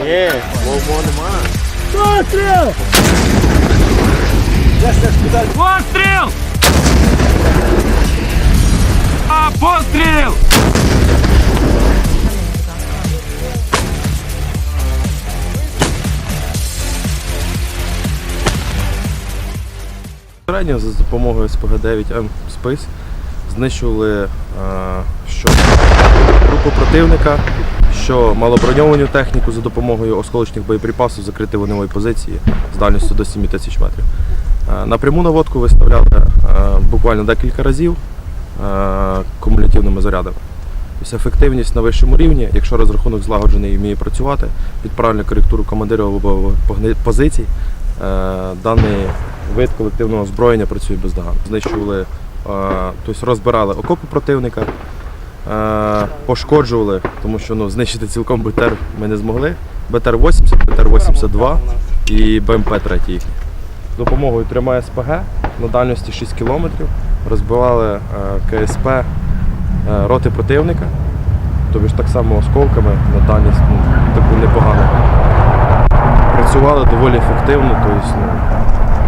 Ні, ломо нема. Постріл! Постріл! А, постріл! Безпосередньо за допомогою СПГ-9М спис знищували е, що групу противника, що малоброньовану техніку за допомогою осколочних боєприпасів закрити вогневої позиції з дальністю до 7 тисяч метрів. Е, на пряму наводку виставляли е, буквально декілька разів е, кумулятивними зарядами. Тобто ефективність на вищому рівні, якщо розрахунок злагоджений і вміє працювати, під правильну коректуру погни- позицій, даний вид колективного озброєння працює бездоганно. Знищували, тобто розбирали окопи противника, пошкоджували, тому що ну, знищити цілком БТР ми не змогли. БТР-80, БТР-82 і БМП-3. З допомогою трьома СПГ на дальності 6 км розбивали е, КСП е, роти противника, тобі ж так само осколками на дальність ну, таку непогану. Працювали доволі ефективно, тобто, ну,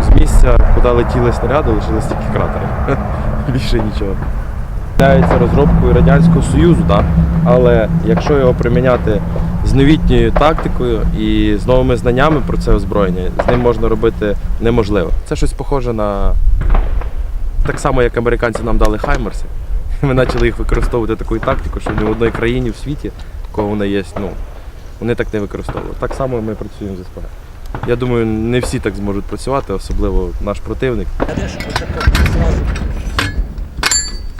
з місця, куди летіли снаряди, лишились тільки кратери. Більше нічого. Являється розробкою Радянського Союзу, да? але якщо його приміняти з новітньою тактикою і з новими знаннями про це озброєння, з ним можна робити неможливо. Це щось похоже на так само, як американці нам дали Хаймерси. Ми почали їх використовувати такою тактикою, що ні в одній країні в світі, кого вона є, ну, вони так не використовували. Так само ми працюємо з СПГ. Я думаю, не всі так зможуть працювати, особливо наш противник.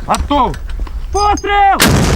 Готов! Постріл!